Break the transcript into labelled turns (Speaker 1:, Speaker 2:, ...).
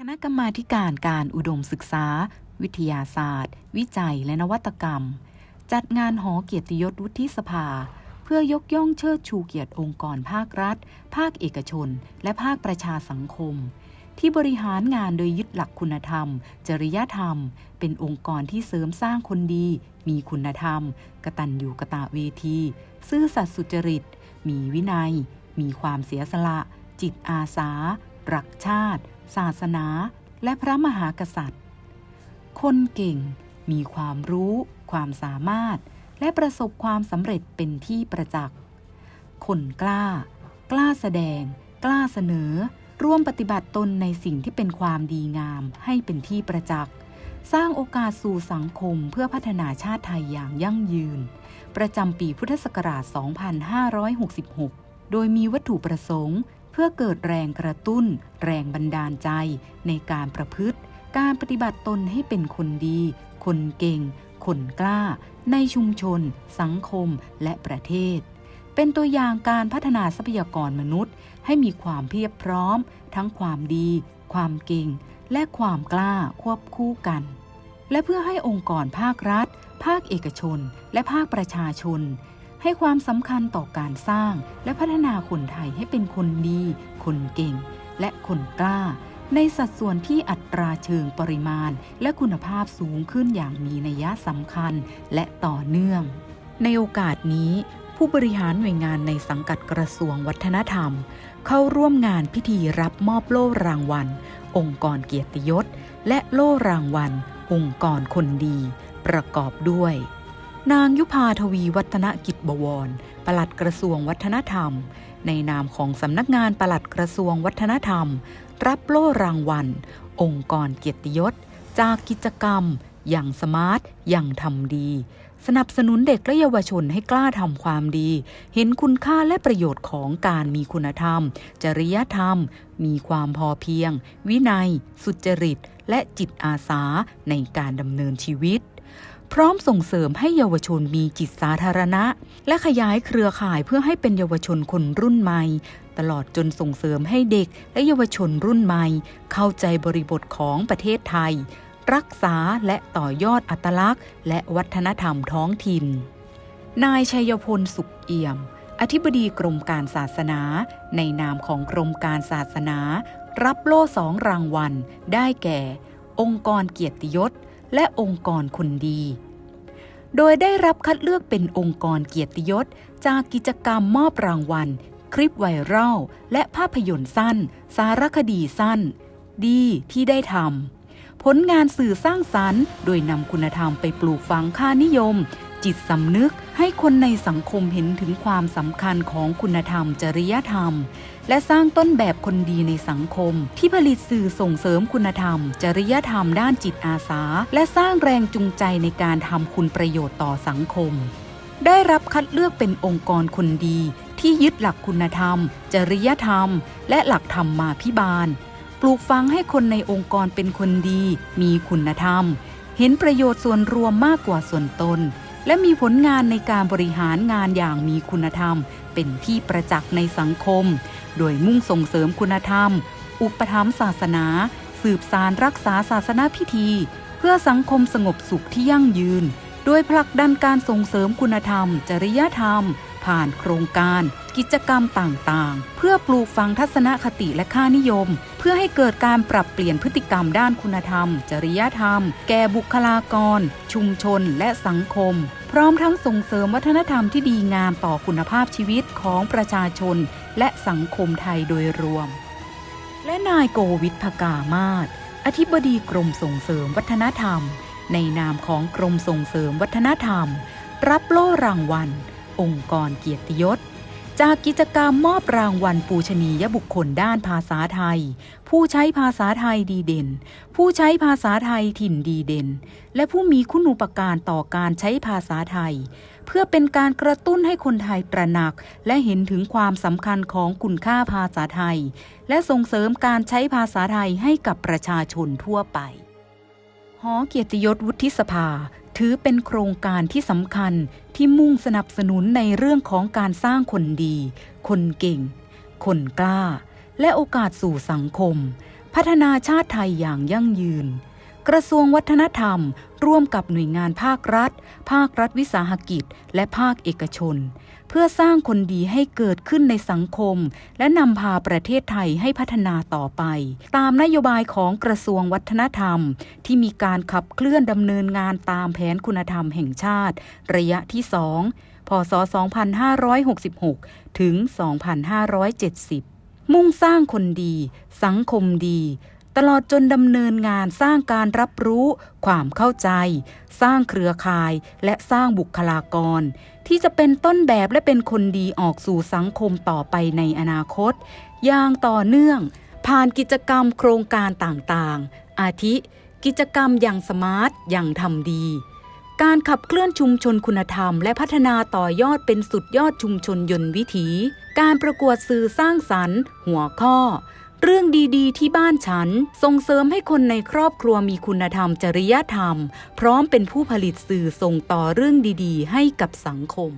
Speaker 1: คณะกรรมาการการอุดมศึกษา วิทยาศาสตร์ วิจัยและนวัตกรรม จัดงานหอเกียรติยศวุฒิสภา เพื่อยกย่องเชิดชูเกียรติองค์กรภาครัฐ ภาคเอกชน และภาคประชาสังคม ที่บริหารงานโดยยึดหลักคุณธรรม จริยธรรม เป็นองค์กรที่เสริมสร้างคนดี มีคุณธรรม กตัญญูกะตะเวที ซื่อสัตย์สุจริต มีวินัย มีความเสียสละ จิตอาสา รักชาติ ศาสนา และพระมหากษัตริย์ คนเก่งมีความรู้ ความสามารถ และประสบความสำเร็จเป็นที่ประจักษ์ คนกล้า กล้าแสดง กล้าเสนอ ร่วมปฏิบัติตนในสิ่งที่เป็นความดีงามให้เป็นที่ประจักษ์ สร้างโอกาสสู่สังคมเพื่อพัฒนาชาติไทยอย่างยั่งยืน ประจำปีพุทธศักราช 2566 โดยมีวัตถุประสงค์ พื่อเกิดแรงกระตุ้น แรงบันดาลใจในการประพฤติ การปฏิบัติตนให้เป็นคนดี คนเก่ง คนกล้า ในชุมชน สังคมและประเทศ เป็นตัวอย่างการพัฒนาทรัพยากรมนุษย์ ให้มีความเพียบพร้อม ทั้งความดี ความเก่ง และความกล้าควบคู่กัน และเพื่อให้องค์กรภาครัฐ ภาคเอกชน และภาคประชาชน ให้ความสำคัญต่อการสร้างและพัฒนาคนไทยให้เป็นคนดี คนเก่ง และคนกล้า ในสัดส่วนที่อัตราเชิงปริมาณ และคุณภาพสูงขึ้นอย่างมีนัยสำคัญและต่อเนื่อง ในโอกาสนี้ ผู้บริหารหน่วยงานในสังกัดกระทรวงวัฒนธรรม เข้าร่วมงานพิธีรับมอบโล่รางวัล องค์กรเกียรติยศ และโล่รางวัล องค์กรคนดี ประกอบด้วย นางยุพาทวีวัฒนกิจบวร ปลัดกระทรวงวัฒนธรรม ในนามของสำนักงานปลัดกระทรวงวัฒนธรรม รับโล่รางวัล องค์กรเกียรติยศ จากกิจกรรม อย่างสมาร์ท อย่างทำดี สนับสนุนเด็กและเยาวชนให้กล้าทำความดี เห็นคุณค่าและประโยชน์ของการมีคุณธรรม จริยธรรม มีความพอเพียง วินัย สุจริต และจิตอาสาในการดำเนินชีวิต พร้อมส่งเสริมให้เยาวชนมีจิตสาธารณะ และขยายเครือข่ายเพื่อให้เป็นเยาวชนคนรุ่นใหม่ ตลอดจนส่งเสริมให้เด็กและเยาวชนรุ่นใหม่ เข้าใจบริบทของประเทศไทย รักษาและต่อยอดอัตลักษณ์ และวัฒนธรรมท้องถิ่น นายชัยพลสุขเอี่ยม อธิบดีกรมการศาสนา ในนามของกรมการศาสนา รับโล่สองรางวัล ได้แก่ องค์กรเกียรติยศ และองค์กรคนดี โดยได้รับคัดเลือกเป็นองค์กรเกียรติยศ จากกิจกรรมมอบรางวัล คลิปไวรัลและภาพยนตร์สั้น สารคดีสั้น ดีที่ได้ทำผลงานสื่อสร้างสรรค์ โดยนำคุณธรรมไปปลูกฝังค่านิยม จิตสำนึกให้คนในสังคมเห็นถึงความสำคัญของคุณธรรม จริยธรรม และสร้างต้นแบบคนดีในสังคม ที่ผลิตสื่อส่งเสริมคุณธรรม จริยธรรมด้านจิตอาสา และสร้างแรงจูงใจในการทำคุณประโยชน์ต่อสังคม ได้รับคัดเลือกเป็นองค์กรคนดี ที่ยึดหลักคุณธรรม จริยธรรม และหลักธรรมมาพิบาล ปลูกฝังให้คนในองค์กรเป็นคนดี มีคุณธรรม เห็นประโยชน์ส่วนรวมมากกว่าส่วนตน และมีผลงานในการบริหารงานอย่างมีคุณธรรม เป็นที่ประจักษ์ในสังคม โดยมุ่งส่งเสริมคุณธรรม อุปถัมภ์ศาสนา สืบสารรักษาศาสนาพิธี เพื่อสังคมสงบสุขที่ยั่งยืน โดยผลักดันการส่งเสริมคุณธรรม จริยธรรม ผ่านโครงการ กิจกรรมต่างๆ เพื่อปลูกฝังทัศนคติและค่านิยม เพื่อให้เกิดการปรับเปลี่ยนพฤติกรรมด้านคุณธรรม จริยธรรม แก่บุคลากร ชุมชน และสังคม พร้อมทั้งส่งเสริมวัฒนธรรมที่ดีงามต่อคุณภาพชีวิตของประชาชน และสังคมไทยโดยรวม และนายโกวิทพกามาศอธิบดีกรมส่งเสริมวัฒนธรรม ในนามของกรมส่งเสริมวัฒนธรรม รับโล่รางวัล องค์กรเกียรติยศ จากกิจกรรมมอบรางวัลปูชนียบุคคลด้านภาษาไทย ผู้ใช้ภาษาไทยดีเด่น ผู้ใช้ภาษาไทยถิ่นดีเด่น และผู้มีคุณูปการต่อการใช้ภาษาไทย เพื่อเป็นการกระตุ้นให้คนไทยตระหนัก และเห็นถึงความสำคัญของคุณค่าภาษาไทย และส่งเสริมการใช้ภาษาไทยให้กับประชาชนทั่วไปหอเกียรติยศวุฒิสภา ถือเป็นโครงการที่สำคัญที่มุ่งสนับสนุนในเรื่องของการสร้างคนดี คนเก่ง คนกล้า และโอกาสสู่สังคม พัฒนาชาติไทยอย่างยั่งยืน กระทรวงวัฒนธรรม ร่วมกับหน่วยงานภาครัฐ ภาครัฐวิสาหกิจ และภาคเอกชน เพื่อสร้างคนดีให้เกิดขึ้นในสังคม และนำพาประเทศไทยให้พัฒนาต่อไป ตามนโยบายของกระทรวงวัฒนธรรม ที่มีการขับเคลื่อนดำเนินงานตามแผนคุณธรรมแห่งชาติ ระยะที่2พศ 2566 ถึง 2570 มุ่งสร้างคนดี สังคมดี ตลอดจนดำเนินงานสร้างการรับรู้ ความเข้าใจ สร้างเครือข่าย และสร้างบุคลากร ที่จะเป็นต้นแบบและเป็นคนดีออกสู่สังคมต่อไปในอนาคต อย่างต่อเนื่อง ผ่านกิจกรรมโครงการต่างๆ อาทิ กิจกรรมอย่างสมาร์ทอย่างทำดีการขับเคลื่อนชุมชนคุณธรรม และพัฒนาต่อยอดเป็นสุดยอดชุมชนยนต์วิถี การประกวดสื่อสร้างสรรค์ หัวข้อ เรื่องดีๆ ที่บ้านฉันส่งเสริมให้คนในครอบครัวมีคุณธรรมจริยธรรม พร้อมเป็นผู้ผลิตสื่อส่งต่อเรื่องดีๆ ให้กับสังคม